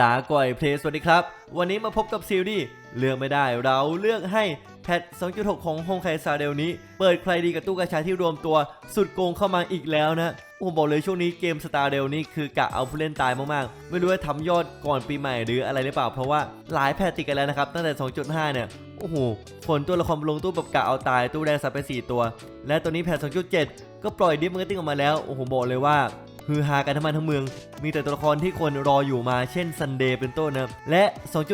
ลาก่อยเพลสวัสดีครับ วันนี้มาพบกับซีรีส์เลือกไม่ได้เราเลือกให้แพท 2.6 ของฮงไคซาเดลนี้ เปิดใครดีกับตู้กระชาที่รวมตัวสุดโกงเข้ามาอีกแล้วนะโอ้โหบอกเลยช่วงนี้เกมสตาร์เดลนี่คือกะเอาผู้เล่นตายมากๆ ไม่รู้ว่าทำยอดก่อนปีใหม่หรืออะไรหรือเปล่า เพราะว่าหลายแพทติดกันแล้วนะครับ ตั้งแต่ 2.5 เนี่ยโอ้โหผลตัวละครลงตู้แบบกะเอาตายตู้แดงสับไป 4 ตัว และตัวนี้แพท 2.7 ก็ปล่อยดิฟมาร์ติ้งออกมาแล้วโอ้โหบอกเลยว่า ฮือฮากันทั้งมันทั้งเมือง มีแต่ตัวละครที่คนรออยู่มาเช่นซันเดย์เป็นต้นนะและ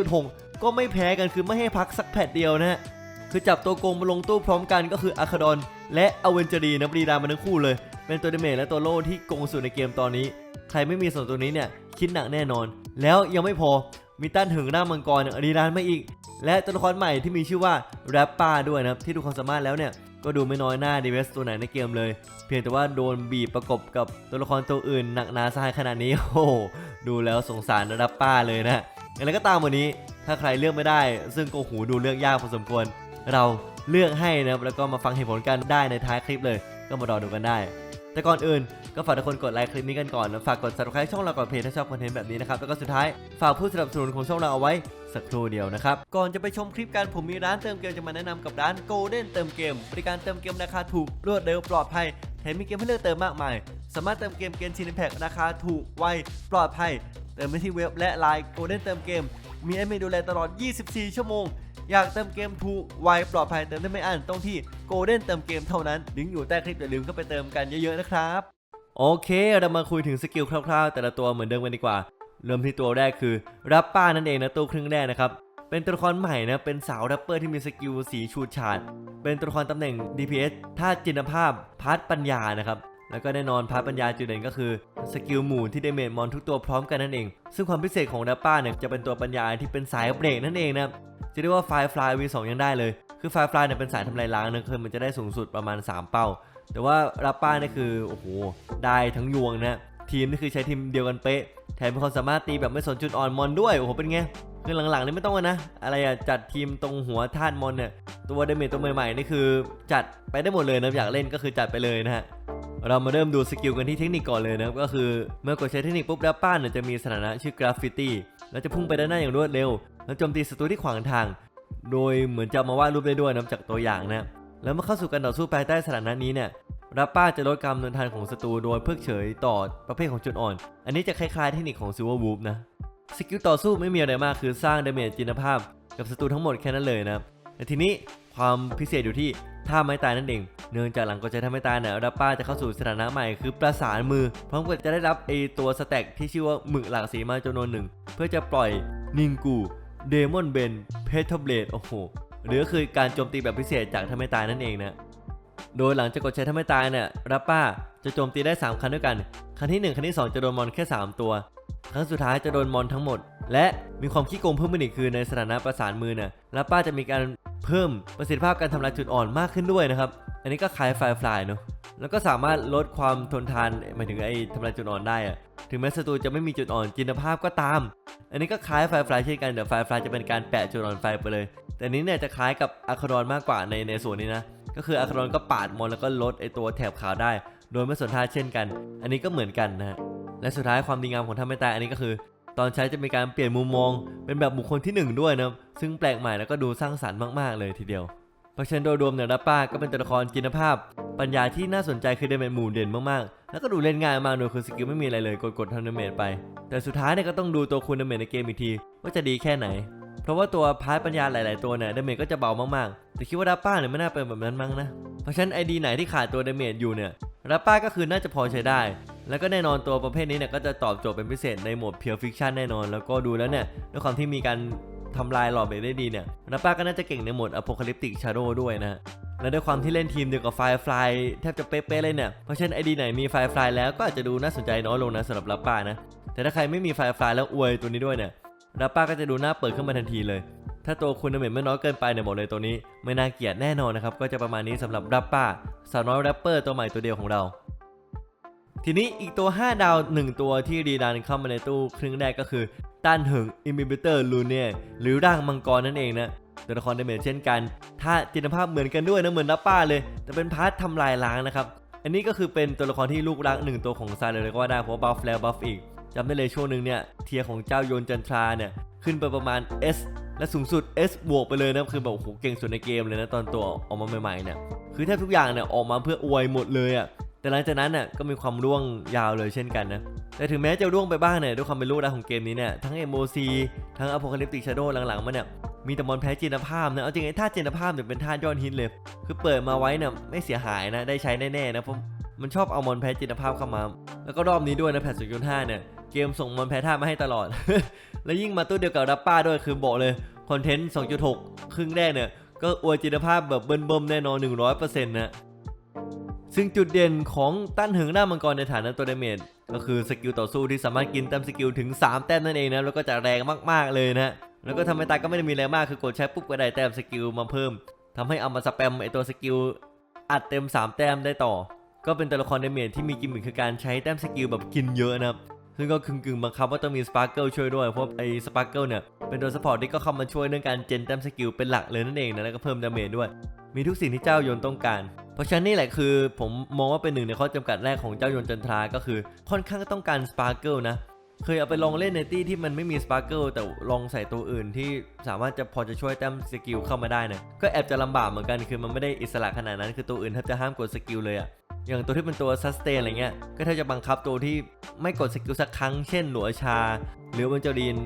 2.6 ก็ไม่แพ้กันคือไม่ให้พักสักแพทเดียวนะฮะคือจับตัวโกงมาลงตู้พร้อมกันก็คืออาคาดอนและอเวนเจอรีนะบรีดามาทั้งคู่เลย เป็นตัวเดเมจและตัวโล่ที่โกงสุดในเกมตอนนี้ ใครไม่มีส่วนตัวนี้เนี่ยคิดหนักแน่นอน แล้วยังไม่พอมีต้านถึงหน้ามังกรรีรีดานมาอีก และตัวละครใหม่ที่มีชื่อว่าแรปป้าด้วยนะที่ดูความสามารถแล้วเนี่ย ก็ดูไม่น้อยหน้าดีเวสตัวไหนในเกมเลย เพียงแต่ว่าโดนบีบประกบกับตัวละครตัวอื่นหนักหนาสาหัสขนาดนี้โอ้ดูแล้วสงสารรับป้าเลยนะอย่างไรก็ตามวันนี้ถ้าใครเลือกไม่ได้ ซึ่งก็หูดูเลือกยากพอสมควร เราเลือกให้นะแล้วก็มาฟังเหตุผลกันได้ในท้ายคลิปเลย ก็มารอดูกันได้ แต่ก่อนอื่นก็ฝากทุกคนกดไลค์คลิปนี้กันก่อนแล้วฝากกด subscribe ช่องเราก่อนเพจถ้าชอบคอนเทนต์แบบนี้นะครับ แล้วก็สุดท้ายฝากผู้สนับสนุนของช่องเราเอาไว้สักครู่เดียวนะครับ ก่อนจะไปชมคลิปกันผมมีร้านเติมเกมจะมาแนะนำกับร้าน Golden เติมเกม บริการเติมเกมราคาถูกรวดเร็วปลอดภัยแถมมีเกมให้เลือกเติมมากมาย สามารถเติมเกมเกมชินแพ็คราคาถูกไวปลอดภัย เติมได้ที่เว็บและไลน์ Golden เติมเกม มีแอดมินดูแลตลอด 24 ชั่วโมง อยากเติมเกมถูกไวปลอดภัยเติมได้ไม่อั้นต้องที่ Golden เติมเกมเท่านั้นลิงก์อยู่ใต้คลิปอย่าลืมเข้าไปเติมกันเยอะๆนะครับโอเค เรามาคุยถึงสกิลคร่าวๆ แต่ละตัวเหมือนเดิมกันดีกว่า เริ่มที่ตัวแรกคือรับป้านั่นเองนะตัวครึ่งแรกนะครับเป็นตัวละครใหม่นะ เป็นสาวแรปเปอร์ที่มีสกิลสีชูดฉาด เป็นตัวละครตำแหน่ง DPS ท่าจินภาพพาร์ทปัญญานะครับ แล้วก็แน่นอนพาร์ทปัญญาจุดเด่นก็คือสกิลหมู่ที่เดเมจมอนทุกตัวพร้อมกันนั่นเอง ซึ่งความพิเศษของดับป้าเนี่ยจะเป็นตัวปัญญาที่เป็นสายเบรกนั่นเองนะจะเรียกว่าไฟฟลาย V2 ยังได้เลย คือไฟฟลายเนี่ยเป็นสายทำลายล้างนะคือมันจะได้สูงสุดประมาณ 3 เป้า แต่ว่ารับป้าเนี่ยคือโอ้โหได้ทั้งยวงนะทีมนี่คือใช้ทีมเดียวกันเป๊ะแถมเป็นคนสามารถตีแบบไม่สนจุดอ่อนมอนด้วยโอ้โหเป็นไงคือหลังๆนี่ไม่ต้องนะ อะไรอะจัดทีมตรงหัวท่านมอนเนี่ยตัวเดเมจตัวใหม่ๆนี่คือจัดไปได้หมดเลยนะอยากเล่นก็คือจัดไปเลยนะฮะเรามาเริ่มดูสกิลกันที่เทคนิคก่อนเลยนะครับก็คือเมื่อกดใช้เทคนิคปุ๊บรับป้าเนี่ยจะมีสถานะชื่อกราฟฟิตี้แล้วจะพุ่งไปด้านหน้าอย่างรวดเร็ว แล้วโจมตีศัตรูที่ขวางทาง โดยเหมือนจะมาวาดรูปได้ด้วยนะจากตัวอย่างนะแล้วเมื่อเข้าสู่การต่อสู้ภายใต้สถานะนี้เนี่ยรับป้าจะลดการดำเนินทางของศัตรูโดยเพิกเฉยต่อประเภทของจุดอ่อน อันนี้จะคล้ายๆเทคนิคของซิลเวอร์วูฟนะ สกิลต่อสู้ไม่มีอะไรมากคือสร้างดาเมจจินภาพ กับศัตรูทั้งหมดแค่นั้นเลยนะแต่ทีนี้ความพิเศษอยู่ที่ท่าไม้ตายนั่นเอง เนื่องจากหลังกดใช้ท่าไม้ตายเนี่ยรับป้าจะเข้าสู่สถานะใหม่คือประสานมือ พร้อมกับจะได้รับไอตัวสแต็กที่ชื่อว่าหมึกหลากสีมาจำนวนหนึ่ง เพื่อจะปล่อยนิงกู เดมอนเบนเพทเบลดโอ้โห หรือก็คือการโจมตีแบบพิเศษจากท่าไม้ตายนั่นเองนะ โดยหลังจากกดใช้ท่าไม้ตายเนี่ยรับป้าจะโจมตีได้ 3 ครั้งด้วยกัน ครั้งที่ 1 ครั้งที่ 2 จะโดนมอนแค่ 3 ตัว ครั้งสุดท้ายจะโดนมอนทั้งหมด และมีความขี้โกงเพิ่มขึ้นอีกคือในสถานะประสานมือเนี่ยรับป้าจะมีการเพิ่มประสิทธิภาพการทำลายจุดอ่อนมากขึ้นด้วยนะครับ อันนี้ก็คล้ายไฟฟลายเนาะแล้วก็สามารถลดความทนทานหมายถึงไอ้ทำลายจุดอ่อนได้อะถึงแม้ศัตรูจะไม่มีจุดอ่อนจินตภาพก็ตาม อันนี้ก็คล้ายไฟฟลายเช่นกันแต่ไฟฟลายจะเป็นการแปะจุดอ่อนไฟไปเลย แต่นี้เนี่ยจะคล้ายกับอะคาดอนมากกว่าในในส่วนนี้นะ ก็คืออะคาดอนก็ปาดมอนแล้วก็ลดไอ้ตัวแถบขาวได้ โดยไม่สนท่าเช่นกัน อันนี้ก็เหมือนกันนะฮะและสุดท้ายความดีงามของท่าไม่ตายอันนี้ก็คือ ตอนใช้จะมีการเปลี่ยนมุมมอง เป็นแบบบุคคลที่หนึ่งด้วยนะซึ่งแปลกใหม่แล้วก็ดูสร้างสรรค์มากๆเลยทีเดียว เพราะฉะนั้นโดยรวมเนี่ยดับป้าก็เป็นตัวละครจินภาพ ปัญญาที่น่าสนใจคือได้เป็นหมู่เด่นมากๆ แล้วก็ดูเล่นง่ายมากโดยคือสกิลไม่มีอะไรเลยกดกดๆทำดเมจไป แต่สุดท้ายเนี่ยก็ต้องดูตัวคุณเดเมจในเกมอีกที ว่าจะดีแค่ไหน เพราะว่าตัวพาร์ทปัญญาหลาย ๆ ตัวเนี่ยเดเมจก็จะเบามากๆ แต่คิดว่าดับป้าเนี่ยไม่น่าเป็นแบบนั้นมั้งนะ เพราะฉะนั้นไอดีไหนที่ขาดตัวเดเมจอยู่เนี่ยดับป้าก็คือน่าจะพอใช้ได้ แล้วก็แน่นอนตัวประเภทนี้เนี่ยก็จะตอบโจทย์เป็นพิเศษในโหมดเพียวฟิคชันแน่นอน แล้วก็ดูแล้วเนี่ยด้วยความที่มีการ ทำลายหลอดเบรกได้ดีเนี่ยดับป้าก็น่าจะเก่งในโหมดอ p พ c a l y p t i c Shadow ด้วยนะและด้วยความที่เล่นทีมเดียวกับไฟฟลายแทบจะเป๊ะๆเลยเนี่ย เพราะฉะนั้นไอดีไหนมีไฟฟลายแล้วก็อาจจะดูน่าสนใจน้อยลงนะสำหรับรับป้านะ แต่ถ้าใครไม่มีไฟฟลายแล้วอวยตัวนี้ด้วยเนี่ยรับป้าก็จะดูน่าเปิดขึ้นมาทันทีเลย ถ้าตัวคุณดาเมจไม่น้อยเกินไปเนี่ยบอกเลยตัวนี้ ไม่น่าเกลียดแน่นอนนะครับ ก็จะประมาณนี้สำหรับรับป้าสาวน้อยแรปเปอร์ตัวใหม่ตัวเดียวของเรา ทีนี้อีกตัว 5 ดาว 1 ตัวที่รีดันเข้ามาในตู้ครึ่งแรกก็คือ ต้านเหิงอิมิบิเตอร์ลูเนียหรือร่างมังกรนั่นเองนะตัวละครดาเมจเช่นกัน ถ้าจินตภาพเหมือนกันด้วยนะเหมือนรับป้าเลย แต่เป็นพาร์ททำลายล้างนะครับ อันนี้ก็คือเป็นตัวละครที่ลูกรักหนึ่งตัวของซาเลยก็ว่าได้เพราะบัฟแล้วบัฟอีกจำได้เลยช่วงหนึ่งเนี่ยเทียของเจ้าโยนจันทราเนี่ยขึ้นไปประมาณ S และสูงสุด S บวกไปเลยนะคือแบบโอ้โหเก่งสุดในเกมเลยนะตอนตัวออกมาใหม่ๆเนี่ยคือแทบทุกอย่างเนี่ยออกมาเพื่ออวยหมดเลยอะ่ะ แต่หลังจากนั้นน่ะก็มีความร่วงยาวเลยเช่นกันนะแต่ถึงแม้จะร่วงไปบ้างเนี่ยด้วยความเป็นลูกรักของเกมนี้เนี่ยทั้ง MOC ทั้ง Apocalyptic Shadow หลังๆมาเนี่ยมีแต่มอนแพ้จินภาพนะเอาจริงไอ้ท่าจินภาพเนี่ยเป็นท่ายอดฮิตเลย คือเปิดมาไว้เนี่ยไม่เสียหายนะได้ใช้แน่ๆนะเพราะมันชอบเอามอนแพ้จินภาพเข้ามา แล้วก็รอบนี้ด้วยนะแพทสุดยนห้าเนี่ยเกมส่งมอนแพ้ท่ามาให้ตลอด แล้วยิ่งมาตู้เดียวกับรับป้าด้วยคือบอกเลยคอนเทนต์2.6 ครึ่งแรกเนี่ยก็อวยจินภาพแบบเบิ่มๆแน่นอน100%นะ ซึ่งจุดเด่นของตั้นเหิงหน้ามังกรในฐานะตัวเดเมจก็คือสกิลต่อสู้ที่สามารถกินแต้มสกิลถึง 3 แต้มนั่นเองนะแล้วก็จะแรงมากๆเลยนะแล้วก็ทำให้ตาก็ไม่ได้มีแรงมากคือกดใช้ปุ๊บก็ได้แต้มสกิลมาเพิ่มทำให้เอามาสแปมไอตัวสกิลอัดเต็ม 3 แต้มได้ต่อ ก็เป็นตัวละครเดเมจที่มีกิมมิคคือการใช้แต้มสกิลแบบกินเยอะนะครับ ซึ่งก็กึ่งๆบังคับว่าต้องมีสปาร์เกิลช่วยด้วย เพราะไอ้สปาร์เกิลเนี่ย เป็นตัวสปอร์ตที่ก็เข้ามาช่วยเรื่องการเจนแต้มสกิลเป็นหลักเลยนั่นเองนะแล้วก็เพิ่มดาเมจด้วย มีทุกสิ่งที่เจ้าโยนต้องการ เพราะฉะนั้นนี่แหละคือ ผมมองว่าเป็นหนึ่งในข้อจำกัดแรกของเจ้าโยนจันทราก็คือ ค่อนข้างต้องการสปาร์เกิลนะเคยเอาไปลองเล่นในตี้ที่มันไม่มีสปาร์เกิลแต่ลองใส่ตัวอื่นที่สามารถจะพอจะช่วยแต้มสกิลเข้ามาได้นะก็แอบจะลำบากเหมือนกันคือมันไม่ได้อิสระขนาดนั้นคือตัวอื่นแทบจะห้ามกดสกิลเลยอะ อย่างตัวที่เป็นตัวซัสเตนอะไรเงี้ยก็แทบจะบังคับตัวที่ไม่กดสกิลสักครั้งเช่นหลัวชา หรือวันจรีน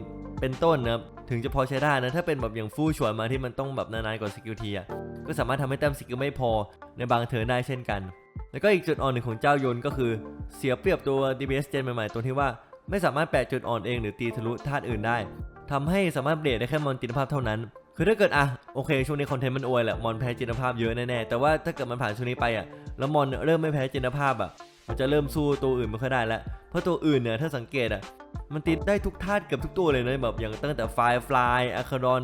เป็นต้นนะครับถึงจะพอใช้ได้นะ ถ้าเป็นแบบอย่างฟู่ฉวนมาที่มันต้องแบบนานๆกดสกิลทีอะก็สามารถทำให้แต้มสกิลไม่พอในบางเทิร์นได้เช่นกัน แล้วก็อีกจุดอ่อนหนึ่งของเจ้าโยนก็คือเสียเปรียบตัว DPS Gen ใหม่ๆตัวที่ว่าไม่สามารถแปะจุดอ่อนเองหรือตีทะลุธาตุอื่นได้ทำให้สามารถเบรดได้แค่มอนจินภาพเท่านั้น คือถ้าเกิดอะโอเคช่วงนี้คอนเทนต์มันอวยแหละมอนแพ้จินภาพเยอะแน่ๆแต่ว่าถ้าเกิดมันผ่านช่วงนี้ไปอะ แล้วมอนเริ่มไม่แพ้เจนภาพอะ มันจะเริ่มสู้ตัวอื่นไม่ค่อยได้แล้ว เพราะตัวอื่นเนี่ยถ้าสังเกตอะ มันตีได้ทุกธาตุเกือบทุกตัวเลยนะแบบอย่างตั้งแต่ไฟฟลายอะคาดอน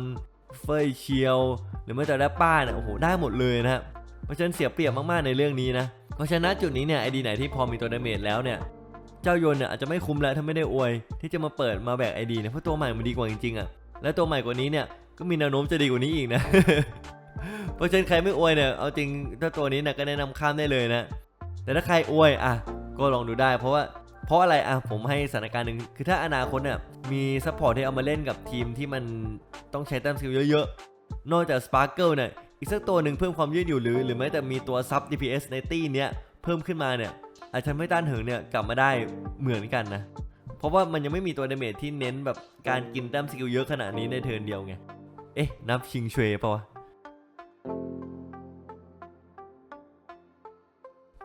เฟยเชียว หรือแม้แต่แรปป้าเนี่ยโอ้โหได้หมดเลยนะฮะเพราะฉะนั้นเสียเปรียบมากๆในเรื่องนี้นะ เพราะฉะนั้นจุดนี้เนี่ยไอดีไหนที่พอมีตัวดาเมจแล้วเนี่ยเจ้าโยนเนี่ยอาจจะไม่คุ้มแล้วถ้าไม่ได้อวย ที่จะมาเปิดมาแบกไอดีเนี่ยเพราะตัวใหม่มันดีกว่าจริงๆอะและตัวใหม่กว่านี้เนี่ยก็มีแนวโน้มจะดีกว่านี้อีกนะ เพราะฉะนั้นใครไม่อวยเนี่ยเอาจริงถ้าตัวนี้เนี่ยก็แนะนำข้ามได้เลยนะ แต่ถ้าใครอวยอะก็ลองดูได้ เพราะว่าเพราะอะไรอะผมให้สถานการณ์หนึ่งคือถ้าอนาคตเนี่ยมีซัพพอร์ตที่เอามาเล่นกับทีมที่มันต้องใช้แต้มสกิลเยอะๆ นอกจากสปาร์เกิลเนี่ยอีกสักตัวหนึ่งเพิ่มความยืดหยุ่นหรือหรือแม้แต่มีตัวซับ DPS ในตี้เนี้ยเพิ่มขึ้นมาเนี่ยอาจจะไม่ต้านเหิงเนี่ยกลับมาได้เหมือนกันนะเพราะว่ามันยังไม่มีตัวดาเมจที่เน้นแบบการกินแต้มสกิลเยอะขนาดนี้ในเทิร์นเดียวไงเอ๊ะนับชิงเชวปะวะ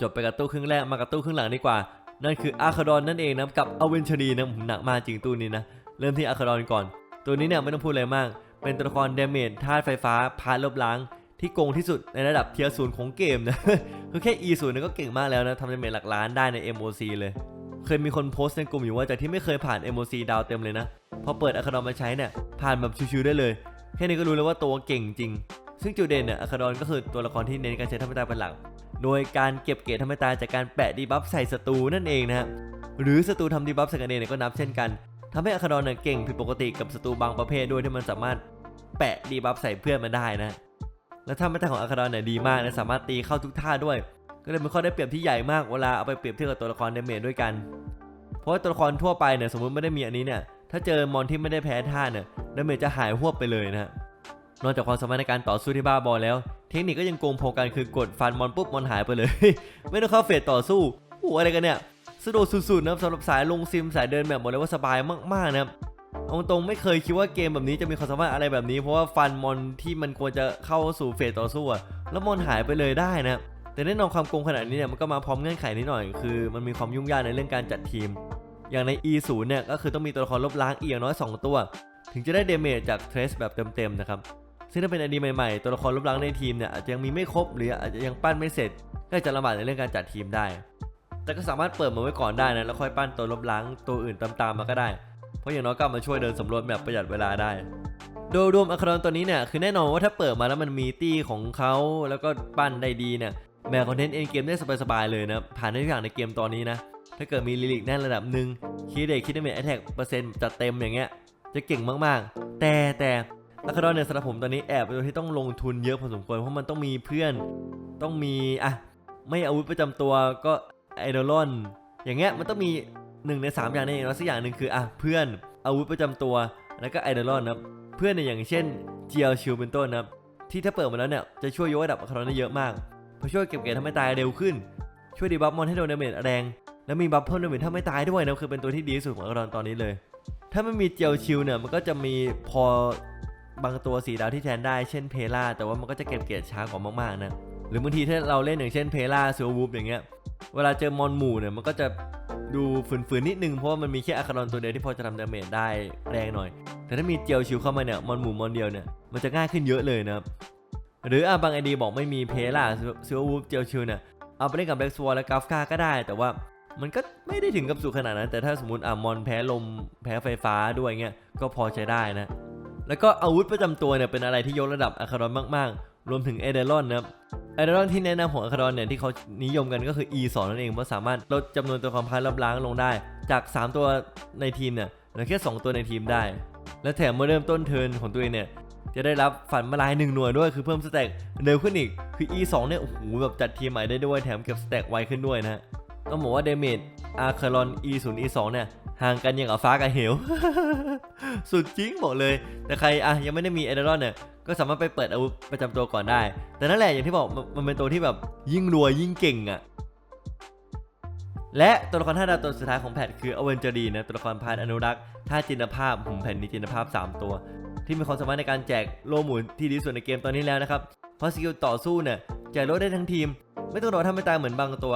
จบไปกับตู้ครึ่งแรกมากับตู้ครึ่งหลังดีกว่า นั่นคืออาคาดอนนั่นเองนะกับอเวนชรีนะผมหนักมากจริงตู้นี้นะ เริ่มที่อาคาดอนก่อน ตัวนี้เนี่ยไม่ต้องพูดอะไรมาก เป็นตัวละครเดเมจธาตุไฟฟ้าพาลบล้าง ที่โกงที่สุดในระดับเทียร์ศูนย์ของเกมนะคือแค่ E ศูนย์นี่ก็เก่งมากแล้วนะทำเดเมจหลักล้านได้ใน MOC เลย เคยมีคนโพสต์ในกลุ่มอยู่ว่าจากที่ไม่เคยผ่าน MOC ดาวเต็มเลยนะพอเปิดอะคาดอนมาใช้เนี่ยผ่านแบบชิวๆได้เลยแค่นี้ก็รู้แล้วว่าตัวเก่งจริง ซึ่งจุดเด่นเนี่ยอะคาดอนก็คือตัวละครที่เน้นการใช้ธรรมตาเป็นหลัก โดยการเก็บเกรดธรรมตาจากการแปะดีบัฟใส่ศัตรูนั่นเองนะหรือศัตรูทำดีบัฟใส่กันเองเนี่ยก็นับเช่นกันทำให้อคาดอนเนี่ยเก่งผิดปกติกับศัตรูบางประเภทด้วยที่มันสามารถแปะดีบัฟใส่เพื่อนมาได้นะและท่าไม่ตาของอคาดอนเนี่ยดีมากนะสามารถตีเข้าทุกท่าด้วย ก็เลยเป็นข้อได้เปรียบที่ใหญ่มากเวลาเอาไปเปรียบเทียบกับตัวละครเดเมจด้วยกัน เพราะว่าตัวละครทั่วไปเนี่ยสมมติไม่ได้มีอันนี้เนี่ยถ้าเจอมอนที่ไม่ได้แพ้ท่าเนี่ยเดเมจจะหายหวบไปเลยนะฮะ นอกจากความสามารถในการต่อสู้ที่บ้าบอแล้ว เทคนิคก็ยังโกงพอกันคือกดฟันมอนปุ๊บมอนหายไปเลย ไม่ต้องเข้าเฟสต่อสู้โอ้อะไรกันเนี่ยสะดวกสุดๆนะครับสำหรับสายลงซิมสายเดินแบบบอกเลยว่าสบายมากๆนะครับเอาตรงๆไม่เคยคิดว่าเกมแบบนี้จะมีความสามารถอะไรแบบนี้ เพราะว่าฟันมอนที่มันควรจะเข้าสู่เฟสต่อสู้อะแล้วมอนหายไปเลยได้นะแต่แน่นอนความโกงขนาดนี้เนี่ยมันก็มาพร้อมเงื่อนไขนิดหน่อย คือมันมีความยุ่งยากในเรื่องการจัดทีม อย่างใน E0 เนี่ยก็คือต้องมีตัวละครลบล้างอีกอย่างน้อย 2 ตัว ถึงจะได้เดเมจจากเทรสแบบเต็มๆนะครับ ซึ่งถ้าเป็นไอดีใหม่ๆ ตัวละครลบล้างในทีมเนี่ยอาจจะยังมีไม่ครบหรืออาจจะยังปั้นไม่เสร็จ ก็จะลำบากในเรื่องการจัดทีมได้ แต่ก็สามารถเปิดมาไว้ก่อนได้นะแล้วค่อยปั้นตัวลบล้างตัวอื่นตามๆมาก็ได้ เพราะอย่างน้อยก็มาช่วยเดินสำรวจแบบประหยัดเวลาได้ โดยรวมอะคาดอนตัวนี้เนี่ยคือแน่นอนว่าถ้าเปิดมาแล้วมันมีตี้ของเขาแล้วก็ปั้นได้ดีเนี่ยแบกคอนเทนต์เอ็นเกมได้สบายๆเลยนะผ่านได้ทุกอย่างในเกมตอนนี้นะถ้าเกิดมีลิลิกแน่นระดับหนึ่งคีเด็กคิดเมทแอทแทกเปอร์เซ็นต์จัดเต็มอย่างเงี้ยจะเก่งมากๆ แต่แต่ อะคาดอนเนี่ยสำหรับผมตอนนี้แอบเป็นตัวที่ต้องลงทุนเยอะพอสมควรเพราะมันต้องมีเพื่อน ต้องมีอะไม่อาวุธประจำตัวก็ไอดอลอนอย่างเงี้ยมันต้องมีหนึ่งในสามอย่างนี้แล้วสักอย่างหนึ่งคืออะเพื่อนอาวุธประจำตัวแล้วก็ไอดอลนะเพื่อนเนี่ยอย่างเช่นเจียวชิวเป็นต้นนะที่ถ้าเปิดมาแล้วเนี่ยจะช่วยยกระดับอัครได้เยอะมากเพราะช่วยเก็บเกรดทำให้ตายเร็วขึ้น ช่วยดีบัฟมอนให้โดนดาเมจแรง แล้วมีบัฟเพิ่มดาเมจถ้าไม่ตายด้วยนะคือเป็นตัวที่ดีที่สุดของอัครตอนนี้เลย ถ้าไม่มีเจียวชิวเนี่ยมันก็จะมีพอ บางตัวสีดาวที่แทนได้เช่นเพล่าแต่ว่ามันก็จะเก็บเกรดช้ากว่ามากๆนะหรือบางทีถ้าเราเล่นอย่างเช่นเพล่าซูวูฟอย่างเงี้ยเวลาเจอมอนหมู่เนี่ยมันก็จะดูฝืนๆนิดนึงเพราะว่ามันมีแค่อะคารอนตัวเดียวที่พอจะทำดาเมจได้แรงหน่อย แต่ถ้ามีเจียวชิวเข้ามาเนี่ยมอนหมู่มอนเดียวเนี่ยมันจะง่ายขึ้นเยอะเลยนะครับหรืออะบางไอดีบอกไม่มีเพล่าซูวูฟเจียวชิวเนี่ยเอาไปเล่นกับแบล็กสวอและกราฟกาก็ได้ แต่ว่ามันก็ไม่ได้ถึงกับสูงขนาดนั้นแต่ถ้าสมมติอะมอนแพ้ลมแพ้ไฟฟ้าด้วยเงี้ยก็พอใช้ได้นะ แล้วก็อาวุธประจำตัวเนี่ยเป็นอะไรที่ยกระดับอะคารอนมากๆ รวมถึงเอเดรอนนะครับเอเดรอนที่แนะนำของอะคารอนเนี่ยที่เขานิยมกันก็คือ E 2นั่นเองเพราะสามารถลดจำนวนตัวความพายลบล้างลงได้ จาก 3 ตัวในทีมเนี่ยเหลือแค่ 2 ตัวในทีมได้ และแถมเมื่อเริ่มต้นเทิร์นของตัวเองเนี่ยจะได้รับฝันมาลายหนึ่งหน่วยด้วยคือเพิ่มสแต็กเร็วขึ้นอีก คือ E 2เนี่ยโอ้โหแบบจัดทีมใหม่ได้ด้วยแถมเก็บสแต็กไวขึ้นด้วยนะฮะต้องบอกว่าเดเมจอาคารอน E 0 E 2เนี่ย ห่างกันอย่างกับฟ้ากับเหว สุดจริงบอกเลย แต่ใครอะยังไม่ได้มีเอเดรอนเนี่ย ก็สามารถไปเปิดอาวุธประจำตัวก่อนได้ แต่นั่นแหละอย่างที่บอกมันเป็นตัวที่แบบยิ่งรวยยิ่งเก่งอะ่ะ และตัวละครท่าดาวตัวสุดท้ายของแพทคืออเวนเจอรีนะตัวละครพานอนุรักษ์ท่าจินตภาพหุ่มแผ่นนี้จินตภาพ 3 ตัว ที่มีความสามารถในการแจกโลหมุนที่ดีที่สุดในเกมตอนนี้แล้วนะครับเพราะสกิลต่อสู้เนี่ยแจกโลได้ทั้งทีม ไม่ต้องรอทำให้ตายเหมือนบางตัว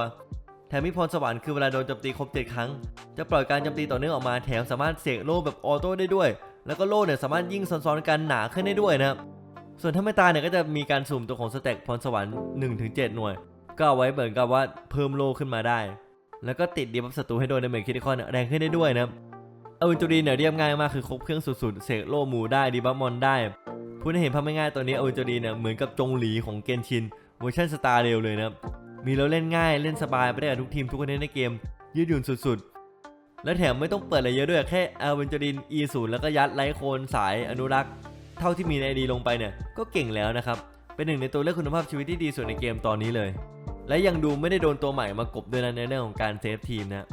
แถมมีพรสวรรค์คือเวลาโดนโจมตีครบเจ็ดครั้ง จะปล่อยการโจมตีต่อเนื่องออกมาแถมสามารถเสกโล่แบบออโต้ได้ด้วย แล้วก็โล่เนี่ยสามารถยิ่งซ้อนๆกันหนาขึ้นได้ด้วยนะครับ ส่วนถ้าไม่ตายเนี่ยก็จะมีการสุ่มตัวของสเต็กพรสวรรค์1-7 หน่วย ก็เอาไว้เหมือนกับว่าเพิ่มโล่ขึ้นมาได้ แล้วก็ติดดีบัฟศัตรูให้โดนในเมจคิติคอนแรงขึ้นได้ด้วยนะครับเอาวินจูรีเนี่ยเรียบง่ายมากคือครบเครื่องสุดๆเสกโล่หมูได้ดีบัฟมอนได้พูดให้เห็นภาพไม่ง่ายตัวนี้อวินจูรีเนี่ยเหมือนกับจงหลีของเกนชินเวอร์ชันสตาร์เร็วเลยนะครับ มีแล้วเล่นง่ายเล่นสบายไปได้กับทุกทีมทุกคนในเกม ยืดหยุ่นสุดๆ และแถมไม่ต้องเปิดอะไรเยอะด้วยแค่อาเวนจอริน E0 แล้วก็ยัดไลท์โคนสายอนุรักษ์ เท่าที่มีในไอดีลงไปเนี่ยก็เก่งแล้วนะครับ เป็นหนึ่งในตัวเลือกคุณภาพชีวิตที่ดีสุดในเกมตอนนี้เลย และยังดูไม่ได้โดนตัวใหม่มากบด้วยนะในเรื่องของการเซฟทีมนะ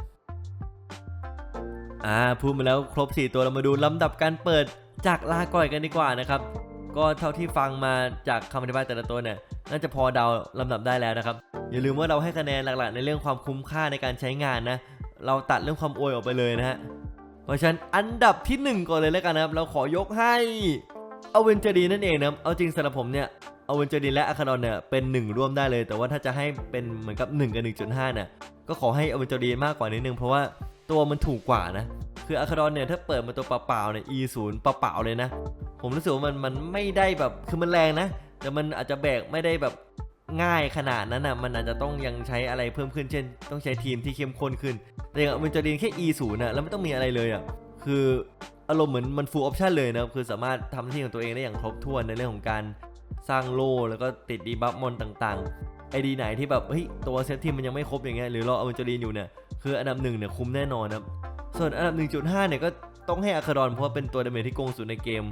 อ่าพูดมาแล้วครบ 4 ตัวเรามาดูลำดับการเปิดจากลาก่อยกันดีกว่านะครับก็เท่าที่ฟังมาจากคำอธิบายแต่ละตัวเนี่ยน่าจะพอเดาลำดับได้แล้วนะครับ อย่าลืมว่าเราให้คะแนนหลักๆ ในเรื่องความคุ้มค่าในการใช้งานนะ เราตัดเรื่องความอวยออกไปเลยนะฮะ เพราะฉะนั้นอันดับที่ 1 ก่อนเลยแล้วกันนะครับ เราขอยกให้อเวนเจอรีนั่นเองนะเอาจริงสำหรับผมเนี่ยอเวนเจอรีและอะคาดอนเนี่ยเป็น 1 ร่วมได้เลย แต่ว่าถ้าจะให้เป็นเหมือนกับ 1 กับ 1.5เนี่ยก็ขอให้อเวนเจอรีมากกว่านิดนึงเพราะว่าตัวมันถูกกว่านะ คืออะคาดอนเนี่ยถ้าเปิดมาตัวเปล่าๆเนี่ย E0 เปล่าๆเลยนะ ผมรู้สึกว่ามันมันไม่ได้แบบคือมันแรงนะ แต่มันอาจจะแบกไม่ได้แบบ ง่ายขนาดนั้นอะมันอาจจะต้องยังใช้อะไรเพิ่มขึ้นเช่น ต้องใช้ทีมที่เข้มข้นขึ้น แต่อย่างมันจะเรียนแค่ E0 นะแล้วไม่ต้องมีอะไรเลยอะคืออารมณ์เหมือนมัน full option เลยนะครับคือสามารถทำหน้าที่ของตัวเองได้อย่างครบถ้วนในเรื่องของการสร้างโล่แล้วก็ติดดีบัฟมอนต่างๆไอดีไหนที่แบบเฮ้ยตัวเซตทีมมันยังไม่ครบอย่างเงี้ยหรือเราเอามันจะเรียนอยู่เนี่ยคืออันดับหนึ่งเนี่ยคุ้มแน่นอนนะครับส่วนอันดับ 1.5เนี่ยก็ ต้องให้อาคาดอนเพราะว่าเป็นตัวดาเมจที่โกงสุดในเกม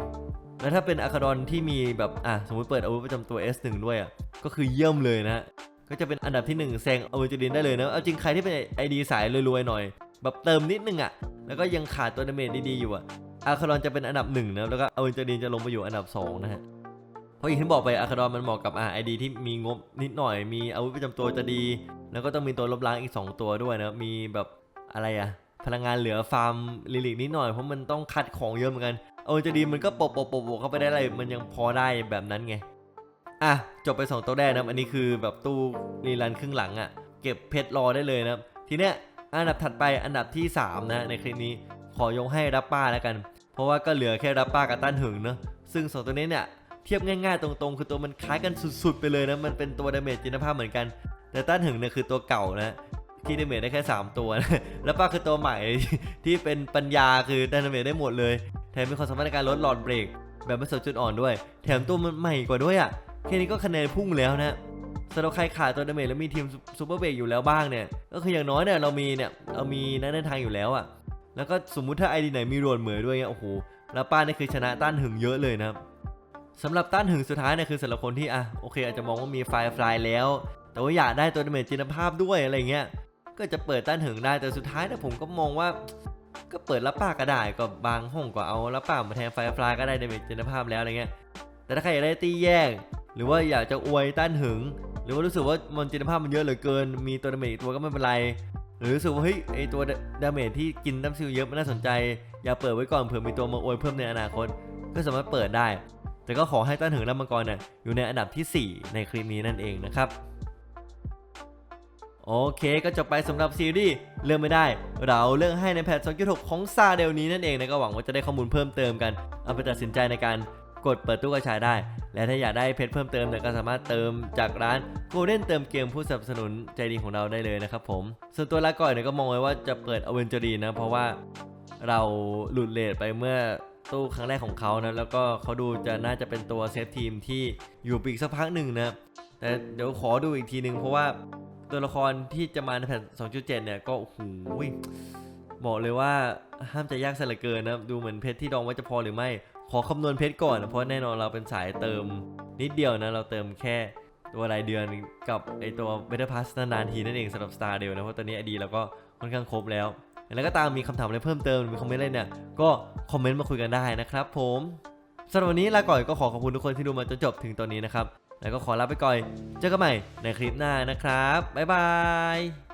แล้วถ้าเป็นอะคาดอนที่มีแบบอะสมมติเปิดอาวุธประจำตัว S1 ด้วยอะก็คือเยี่ยมเลยนะก็จะเป็นอันดับที่1แซงอเวนจูรินได้เลยนะเอาจริงใครที่เป็นไอดีสายรวยๆหน่อย แบบเติมนิดนึงอะแล้วก็ยังขาดตัวดาเมจดีๆอยู่อะอาคาดอนจะเป็นอันดับหนึ่งนะแล้วก็อเวนเจูรินจะลงมาอยู่อันดับสองนะฮะ เพราะอย่างที่บอกไปอาคาดอนมันเหมาะกับอะไอดีที่มีงบนิดหน่อย มีอาวุธประจำตัวจะดี แล้วก็ต้องมีตัวลบล้างอีก 2 ตัวด้วยนะ มีแบบอะไรอะ พลังงานเหลือฟาร์มลิลิกนิดหน่อยเพราะมันต้องคัดของเยอะเหมือนกันเออจะดีมันก็ปะโปะโปะโปะเข้าไปได้อะไรมันยังพอได้แบบนั้นไงอะจบไป2ตัวแรกนะอันนี้คือแบบตู้รีรันครึ่งหลังอะ่ะเก็บเพชรรอได้เลยนะทีเนี้ยอันดับถัดไปอันดับที่ 3 นะในคลิปนี้ขอยกให้รับป้าแล้วกัน เพราะว่าก็เหลือแค่รับป้ากับต้านหึงเนอะซึ่งสองตัวนี้เนี่ยเทียบง่ายๆตรงๆ คือตัวมันคล้ายกันสุดๆ ไปเลยนะมันเป็นตัวดาเมจจินภาพเหมือนกัน แต่ต้านหึงเนี่ยคือตัวเก่านะ ที่ดาเมจได้แค่ 3 ตัวนะแล้วป้าคือตัวใหม่ที่เป็นปัญญาคือดาเมจได้หมดเลย แถมมีความสามารถในการลดหลอดเบรก แบบไม่สนจุดอ่อนด้วย แถมตัวมันใหม่กว่าด้วยอะแค่นี้ก็คะแนนพุ่งแล้วนะสำหรับใครขาดตัวดาเมจแล้วมีทีมซูเปอร์เบรกอยู่แล้วบ้างเนี่ย ก็คืออย่างน้อยเนี่ยเรามีเนี่ยเรามีนักเดินทางอยู่แล้วอะแล้วก็สมมุติถ้าไอดีไหนมีรวนเหมือด้วยเนี่ยโอ้โหแล้วป้าเนี่ยคือชนะต้านหึงเยอะเลยนะครับสำหรับต้านหึงสุดท้ายเนี่ยคือสำหรับคนที่อะโอเคอาจจะมองว่ามีไฟฟลายแล้ว แต่ว่าอยากได้ตัวดาเมจจินภาพด้วยอะไรเงี้ย ก็จะเปิดต้านถึงได้แต่สุดท้ายเนี่ยผมก็มองว่าก็เปิดรับปากก็ได้ก็บางห้องก็เอารับปากมาแทนไฟฟลายก็ได้ในเมจคุณภาพแล้วอะไรเงี้ยแต่ถ้าใครอยากได้ตีแยก หรือว่าอยากจะอวยต้านถึง หรือว่ารู้สึกว่ามันจินภาพมันเยอะเหลือเกิน มีตัวดาเมจตัวก็ไม่เป็นไร หรือรู้สึกว่าเฮ้ยไอตัวดาเมจที่กินน้ำซิลเยอะมันน่าสนใจ อย่าเปิดไว้ก่อนเผื่อมีตัวมาอวยเพิ่มในอนาคต ก็สามารถเปิดได้ แต่ก็ขอให้ต้านถึงและมังกรเนี่ยอยู่ในอันดับทีสี่4 ในคลิปนี้นั่นเองนะครับ โอเคก็จบไปสำหรับซีรีส์เรื่องไม่ได้ เราเลือกให้ในแพท2.6ของซาเดลนี้นั่นเองนะก็หวังว่าจะได้ข้อมูลเพิ่มเติมกัน เอาไปตัดสินใจในการกดเปิดตู้กระชายได้ และถ้าอยากได้เพชรเพิ่มเติมเนี่ยก็สามารถเติมจากร้าน Golden เติมเกมผู้สนับสนุนใจดีของเราได้เลยนะครับผม ส่วนตัวละก่อนเนี่ยก็มองไว้ว่าจะเปิดอเวนเจอรีนะเพราะว่าเราหลุดเลทไปเมื่อตู้ครั้งแรกของเขานะแล้วก็เขาดูจะน่าจะเป็นตัวเซฟทีมที่อยู่ปีกสักพักหนึ่งนะแต่เดี๋ยวขอดูอีกทีนึงเพราะว่า ตัวละครที่จะมาในแผ่น 2.7 เนี่ยก็โอ้โหบอกเลยว่าห้ามใจยากซะเหลือเกินนะดูเหมือนเพชรที่ดองไว้จะพอหรือไม่ ขอคำนวณเพชรก่อนนะเพราะแน่นอนเราเป็นสายเติมนิดเดียวนะ เราเติมแค่ตัวรายเดือนกับไอตัว b e t t e r Pass นานๆทีนั่นเองสำหรับ Star เดียวนะเพราะตอนนี้ไอดีเราก็ค่อนข้างครบแล้วแล้วก็ตามมีคำถามอะไรเพิ่มเติมหรือมีคอมเมนต์อะไรเนี่ยก็คอมเมนต์มาคุยกันได้นะครับผมสำหรับวันนี้ลาก่อนก็ขอขอบคุณทุกคนที่ดูมาจนจบถึงตอนนี้นะครับ แล้วก็ขอลาไปก่อน เจอกันใหม่ในคลิปหน้านะครับ บ๊ายบาย